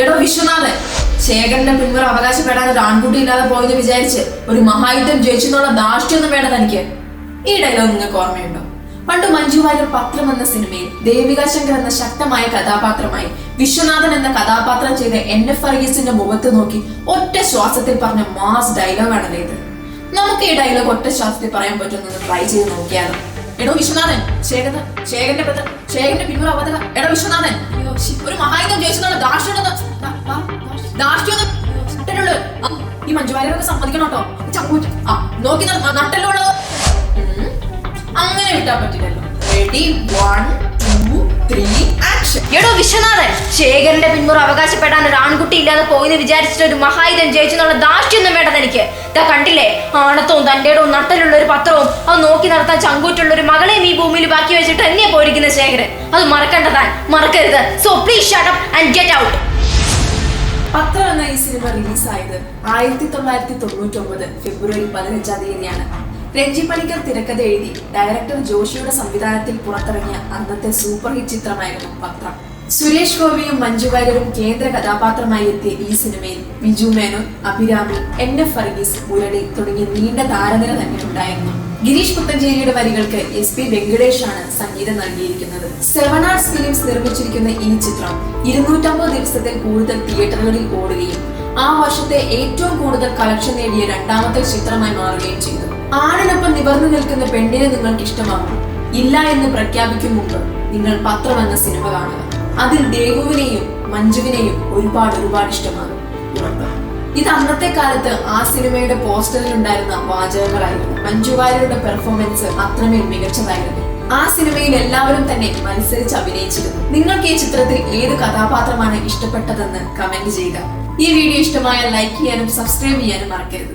എടോ വിശ്വനാഥൻ ശേഖരന്റെ പിന്മുറ അവകാശപ്പെടാൻ ഒരു ആൺകുട്ടി ഇല്ലാതെ പോയെന്ന് വിചാരിച്ച് ഒരു മഹായുദ്ധം ജയിച്ചു എന്നുള്ള ദാഷ്ട്യൊന്നും വേണ്ട തനിക്ക് ഈ ഡയലോഗ് നിങ്ങൾക്ക് ഓർമ്മയുണ്ടോ? പണ്ട് മഞ്ജു വാര്യർ പത്രം എന്ന സിനിമയിൽ ദേവിക ശങ്കർ എന്ന ശക്തമായ കഥാപാത്രമായി വിശ്വനാഥൻ എന്ന കഥാപാത്രം ചെയ്ത എൻ എഫ് അർഗീസിന്റെ മുഖത്ത് നോക്കി ഒറ്റ ശ്വാസത്തിൽ പറഞ്ഞ മാസ് ഡയലോഗാണ് ഇത്. നമുക്ക് ഈ ഡയലോഗ് ഒറ്റ ശ്വാസത്തിൽ പറയാൻ പറ്റുമെന്ന് ട്രൈ ചെയ്ത് നോക്കിയാലോ. എടോ വിശ്വനാഥൻ ശേഖരൻ ശേഖരന്റെ ശേഖരന്റെ പിന്മുറ എടോ വിശ്വനാഥൻ. ഈ മഞ്ജുവാരൊക്കെ സമ്മതിക്കണം കേട്ടോ. ആ നോക്കി നട- ഉള്ളത്? അങ്ങനെ വിട്ടാൻ പറ്റില്ലല്ലോ. Ready one two three action എടോ വിശ്വനാഥൻ ശേഖരന്റെ പിന്മുറ അവകാശപ്പെടാൻ ഒരു ആൺകുട്ടി ഇല്ലാതെ പോയിന്ന് വിചാരിച്ചിട്ട് ഒരു മഹായുധം ജയിച്ചെന്നുള്ള ദാഷ്ട്യൊന്നും വേണ്ടത് എനിക്ക്. ഇതാ കണ്ടില്ലേ? ആണത്തവും തന്റെ ഇടവും നട്ടലുള്ള ഒരു പത്രവും. അത് നോക്കി നടത്താൻ ചങ്കൂറ്റുള്ള ഒരു മകളെയും ഈ ഭൂമിയിൽ ബാക്കി വെച്ചിട്ട് എന്നെ പോയിരിക്കുന്ന ശേഖരൻ. അത് മറക്കണ്ടതാൻ മറക്കരുത്. So please shut up and get out പത്രം എന്ന ഈ സിനിമ റിലീസായത് ആയിരത്തി തൊള്ളായിരത്തി തൊണ്ണൂറ്റി ഒമ്പത് ഫെബ്രുവരി പതിനഞ്ചാം തീയതിയാണ്. രഞ്ജി പണിക്കർ തിരക്കഥ എഴുതി ഡയറക്ടർ ജോഷിയുടെ സംവിധാനത്തിൽ പുറത്തിറങ്ങിയ അന്നത്തെ സൂപ്പർ ഹിറ്റ് ചിത്രമായിരുന്നു പത്രം. സുരേഷ് ഗോപിയും മഞ്ജു വാര്യരും കേന്ദ്ര കഥാപാത്രമായി എത്തിയ ഈ സിനിമയിൽ ബിജു മേനോൻ അഭിരാമി എൻ എഫ് ഫർഗീസ് മുരളി തുടങ്ങിയ നീണ്ട താരനിര തന്നെ ഉണ്ടായിരുന്നു. ഗിരീഷ് പുത്തഞ്ചേരിയുടെ വരികൾക്ക് എസ് പി വെങ്കടേഷ് ആണ് സംഗീതം നൽകിയിരിക്കുന്നത്. സെവൻ ആർട്സ് ഫിലിംസ് നിർമ്മിച്ചിരിക്കുന്ന ഈ ചിത്രം ഇരുന്നൂറ്റമ്പത് ദിവസത്തിൽ കൂടുതൽ തിയേറ്ററുകളിൽ ഓടുകയും ആ വർഷത്തെ ഏറ്റവും കൂടുതൽ കളക്ഷൻ നേടിയ രണ്ടാമത്തെ ചിത്രമായി മാറുകയും ചെയ്തു. ആണിനൊപ്പം നിവർന്നു നിൽക്കുന്ന പെണ്ണിനെ നിങ്ങൾക്ക് ഇഷ്ടമാകും ഇല്ല എന്ന് പ്രഖ്യാപിക്കും മുമ്പ് നിങ്ങൾ പത്രം എന്ന സിനിമ കാണുക. അതിൽ ദേവുവിനെയും മഞ്ജുവിനെയും ഒരുപാട് ഒരുപാട് ഇഷ്ടമാകും ഇത് അന്നത്തെ കാലത്ത് ആ സിനിമയുടെ പോസ്റ്ററിൽ ഉണ്ടായിരുന്ന വാചകങ്ങളായിരുന്നു. മഞ്ജു വാര്യരുടെ പെർഫോമൻസ് അത്രമേൽ മികച്ചതായിരുന്നു. ആ സിനിമയിൽ എല്ലാവരും തന്നെ മത്സരിച്ച് അഭിനയിച്ചിരുന്നു. നിങ്ങൾക്ക് ഈ ചിത്രത്തിൽ ഏത് കഥാപാത്രമാണ് ഇഷ്ടപ്പെട്ടതെന്ന് കമന്റ് ചെയ്യുക ഈ വീഡിയോ ഇഷ്ടമായാൽ ലൈക്ക് ചെയ്യാനും സബ്സ്ക്രൈബ് ചെയ്യാനും മറക്കരുത്.